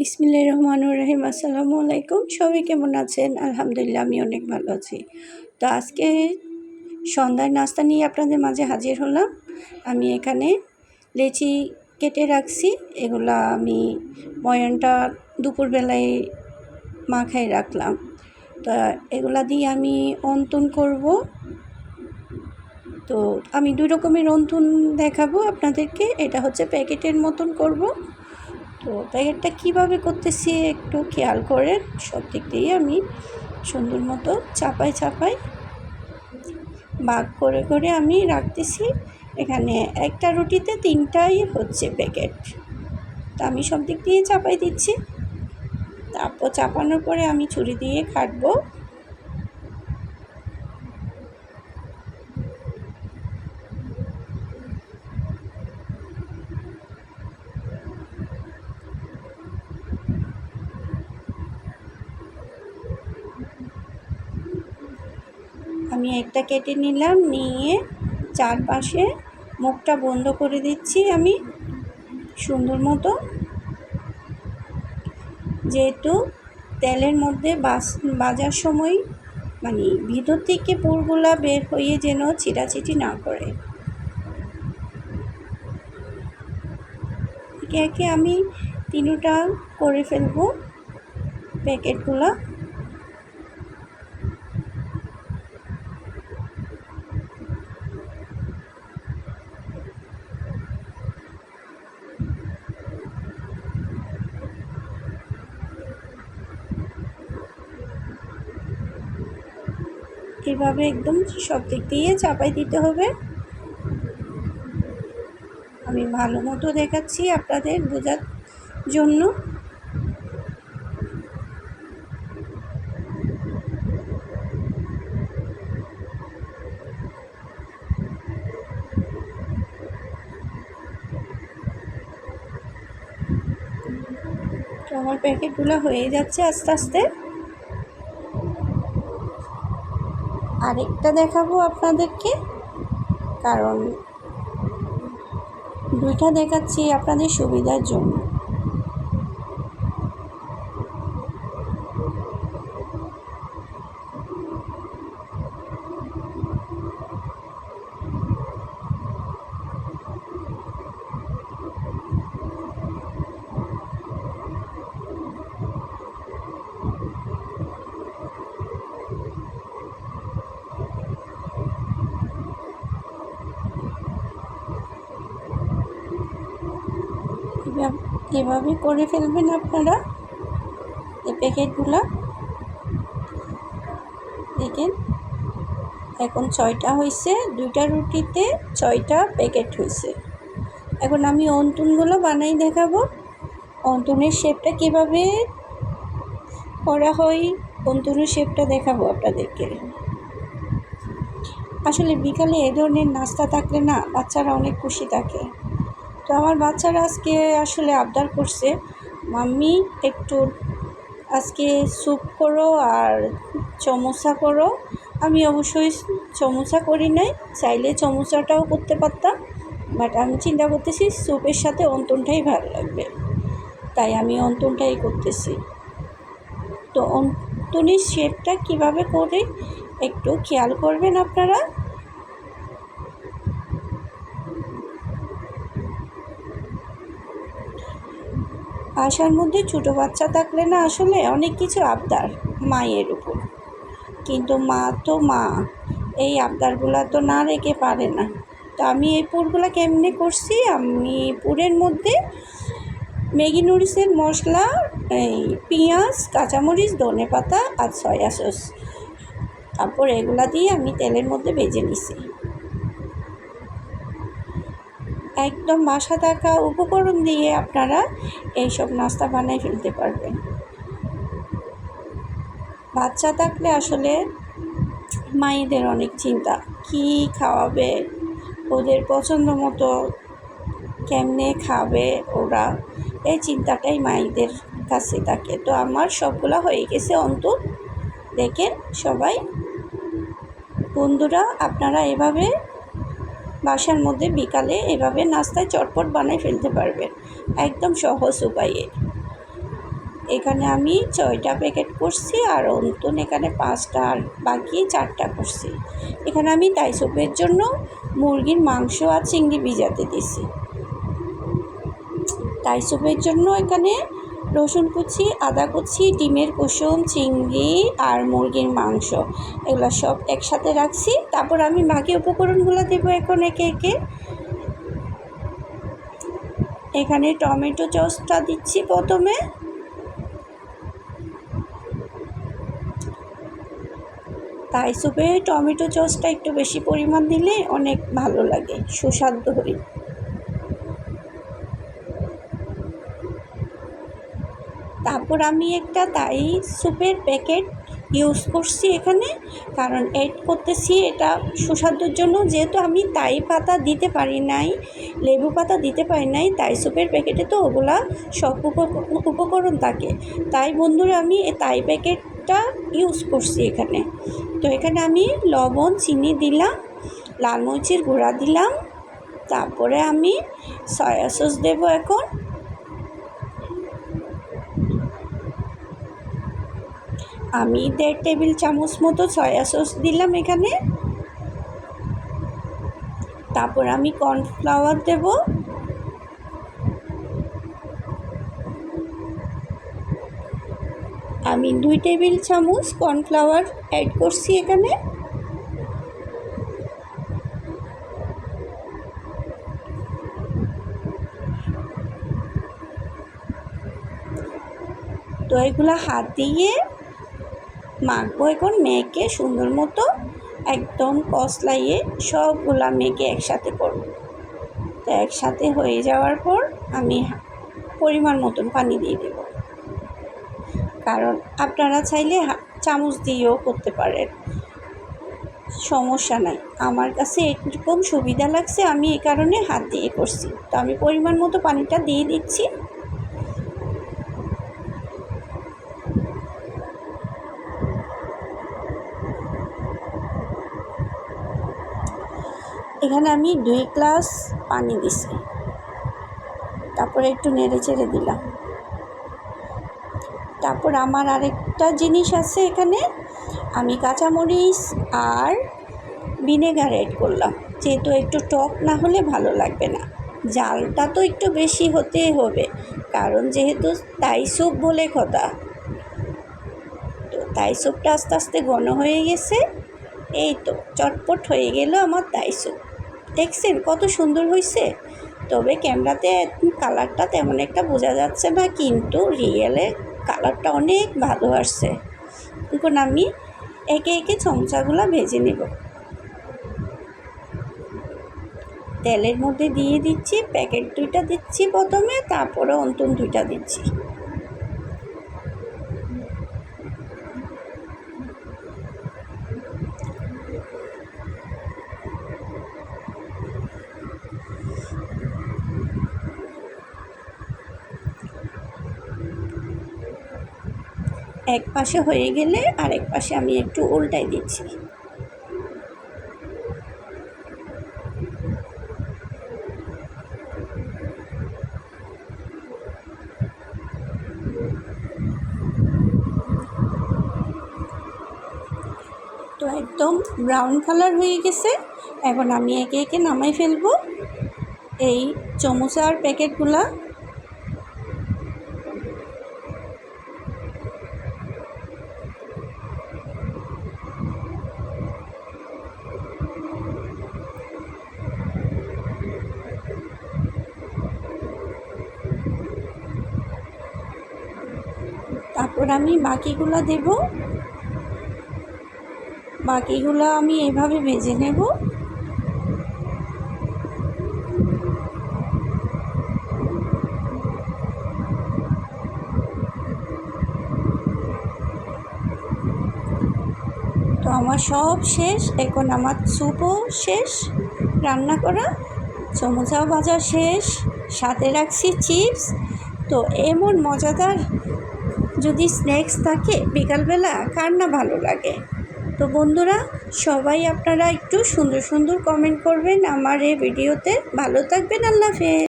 বিসমিল্লাহ রহমানুর রহিম। আসসালামু আলাইকুম সবাই কেমন আছেন? আলহামদুলিল্লাহ, আমি অনেক ভালো আছি। তো আজকে সন্ধ্যার নাস্তা নিয়ে আপনাদের মাঝে হাজির হলাম। আমি এখানে লেচি কেটে রাখছি। এগুলা আমি ময়নটা দুপুরবেলায় মাখায় রাখলাম। তো এগুলা দিয়ে আমি অন্তন করব। তো আমি দুই রকমের অন্তন দেখাবো আপনাদেরকে। এটা হচ্ছে প্যাকেটের মতন করব। তো প্যাকেটটা কীভাবে করতেছি একটু খেয়াল করে সব দিক দিয়ে আমি সুন্দর মতো চাপাই চাপাই ভাগ করে করে আমি রাখতেছি। এখানে একটা রুটিতে তিনটাই হচ্ছে প্যাকেট তো আমি সব দিক দিয়ে চাপাই দিচ্ছি। তারপর চাপানোর পরে আমি ছুরি দিয়ে কাটবো। আমি একটা কেটে নিলাম, নিয়ে চারপাশে মুখটা বন্ধ করে দিচ্ছি আমি সুন্দর মতো। যেহেতু তেলের মধ্যে বাজার সময় মানে ভিতর থেকে পুরগুলা বের হয়ে যেন ছিটাছিটি না করে। একে আমি তিনটা করে ফেলব প্যাকেটগুলো। এভাবে একদম সব দিক দিয়ে চাপাই দিতে হবে। আমি ভালো মতো দেখাচ্ছি আপনাদের বোঝার জন্য। আমার প্যাকেটগুলো হয়ে যাচ্ছে আস্তে আস্তে। আরেকটা দেখাবো আপনাদেরকে। কারণ দুইটা দেখাচ্ছি আপনাদের সুবিধার জন্য। এভাবে করে ফেলবেন আপনারা? এই প্যাকেটগুলো। দেখেন, এখন ছয়টা হয়েছে দুইটা রুটিতে ছয়টা প্যাকেট হয়েছে এখন আমি অন্তুনগুলো বানাই দেখাবো। অন্তুনের শেপটা কীভাবে করা হয়, অন্তুনের শেপটা দেখাবো আপনাদেরকে। আসলে বিকালে এ ধরনের নাস্তা থাকলে না বাচ্চারা অনেক খুশি থাকে। তো আমার বাচ্চারা আজকে আসলে আবদার করছে, মাম্মি, একটু আজকে স্যুপ করো আর চমোসা করো। আমি অবশ্যই চমোসা করি নাই, চাইলে চমোসাটাও করতে পারতাম, বাট আমি চিন্তা করতেছি স্যুপের সাথে অন্তনটাই ভালো লাগবে। তাই আমি অন্তনটাই করতেছি। তো অন্তনের শেপটা কীভাবে করে একটু খেয়াল করবেন আপনারা। বাসার মধ্যে ছোটো বাচ্চা থাকলে না আসলে অনেক কিছু আবদার মায়ের উপর। কিন্তু মা তো মা, এই আবদারগুলো তো না রেখে পারে না। তো আমি এই পুরগুলো কেমনে করছি? আমি পুরের মধ্যে ম্যাগি নুডলসের মশলা, এই পেঁয়াজ, কাঁচামরিচ, ধনে পাতা আর সয়া সস, তারপর এগুলা দিয়ে আমি তেলের মধ্যে ভেজে নিছি। একদম বাসা থাকা উপকরণ দিয়ে আপনারা এইসব নাস্তা বানিয়ে ফেলতে পারবেন। বাচ্চা থাকলে আসলে মায়েদের অনেক চিন্তা, কি খাওয়াবে, ওদের পছন্দ মতো কেমনে খাবে ওরা, এই চিন্তাটাই মায়েদের কাছে থাকে। তো আমার সবগুলো হয়ে গেছে অন্তত দেখেন সবাই, বন্ধুরা, আপনারা এভাবে বাসার মধ্যে বিকালে এভাবে নাস্তায় চটপট বানাই ফেলতে পারবেন। একদম সহজ উপায়ে। এখানে আমি ছয়টা প্যাকেট করছি আর অন্তন এখানে পাঁচটা আর বাকি চারটা করছি। এখানে আমি তাই স্যুপের জন্য মুরগির মাংস আর চিংড়ি ভিজাতে দিছি। তাই স্যুপের জন্য এখানে রসুন কুচি, আদা কুচি, ডিমের কুসুম, চিংড়ি আর মুরগির মাংস। এগুলো সব একসাথে রাখছি। তারপর আমি বাকি উপকরণগুলো দেবো এখন একে একে। এখানে টমেটো চসটা দিচ্ছি প্রথমে। তাই সুপে টমেটো চসটা একটু বেশি পরিমাণ দিলে অনেক ভালো লাগে, সুস্বাদু হয় তারপর আমি একটা তাই স্যুপের প্যাকেট ইউজ করছি এখানে, কারণ এড করতেছি এটা সুস্বাদুর জন্য। যেহেতু আমি তাই পাতা দিতে পারি নাই, লেবু পাতা দিতে পারি নাই, তাই স্যুপের প্যাকেটে তো ওগুলা সব উপকরণ থাকে। তাই বন্ধুরা, আমি তাই প্যাকেটটা ইউজ করছি এখানে। তো এখানে আমি লবণ, চিনি দিলাম, লাল মরিচের গুঁড়া দিলাম, তারপরে আমি সয়া সস দেবো এখন। আমি দেড় টেবিল চামচ মতো সয়া সস দিলাম এখানে। তারপর আমি কর্নফ্লাওয়ার দেব। আমি দুই টেবিল চামচ কর্নফ্লাওয়ার অ্যাড করছি এখানে। তো এগুলো হাত দিয়ে মাখবো এখন মেয়েকে সুন্দর মতো একদম কসলাইয়ে সবগুলা মেয়েকে একসাথে করব। তো একসাথে হয়ে যাওয়ার পর আমি পরিমাণ মতন পানি দিয়ে দেব। কারণ আপনারা চাইলে চামচ দিয়েও করতে পারেন। সমস্যা নাই। আমার কাছে এরকম সুবিধা লাগছে, আমি এই কারণে হাত দিয়ে করছি। তো আমি পরিমাণ মতো পানিটা দিয়ে দিচ্ছি। এখানে আমি দুই গ্লাস পানি দিছি। তারপরে একটু নেড়ে চেড়ে দিলাম। তারপর আমার আরেকটা জিনিস আছে এখানে। আমি কাঁচামরিচ আর ভিনেগার অ্যাড করলাম। যেহেতু একটু টক না হলে ভালো লাগবে না। জালটা তো একটু বেশি হতে হবে, কারণ যেহেতু তাই স্যুপ বলে কথা। তো তাই স্যুপটা আস্তে আস্তে ঘন হয়ে গেছে। এই তো, চটপট হয়ে গেল আমার তাই স্যুপ দেখছেন? কত সুন্দর হয়েছে তবে ক্যামেরাতে কালারটা তেমন একটা বোঝা যাচ্ছে না, কিন্তু রিয়েলে কালারটা অনেক ভালো আসছে। এখন আমি একে একে চমচাগুলো ভেজে নেব। তেলের মধ্যে দিয়ে দিচ্ছি, প্যাকেট দুইটা দিচ্ছি প্রথমে, তারপরে অন্তন দুইটা দিচ্ছি। এক পাশে হয়ে গেলে আরেক পাশে আমি একটু উল্টাই দিচ্ছি। তো একদম ব্রাউন কালার হয়ে গেছে। এখন আমি একে একে নামাই ফেলব। এই চমচার প্যাকেটগুলা তারপর আমি বাকিগুলো দেব। বাকিগুলো আমি এভাবে ভেজে নেব। তো আমার সব শেষ। এখন আমার স্যুপও শেষ। রান্না করা সমোসাও ভাজা শেষ। সাথে রাখছি চিপস। তো এমন মজাদার যদি স্ন্যাক্স থাকে, বিকালবেলা কার না ভালো লাগে? তো বন্ধুরা, সবাই আপনারা একটু সুন্দর সুন্দর কমেন্ট করবেন আমার এই ভিডিওতে ভালো থাকবেন, আল্লাহ হাফেজ।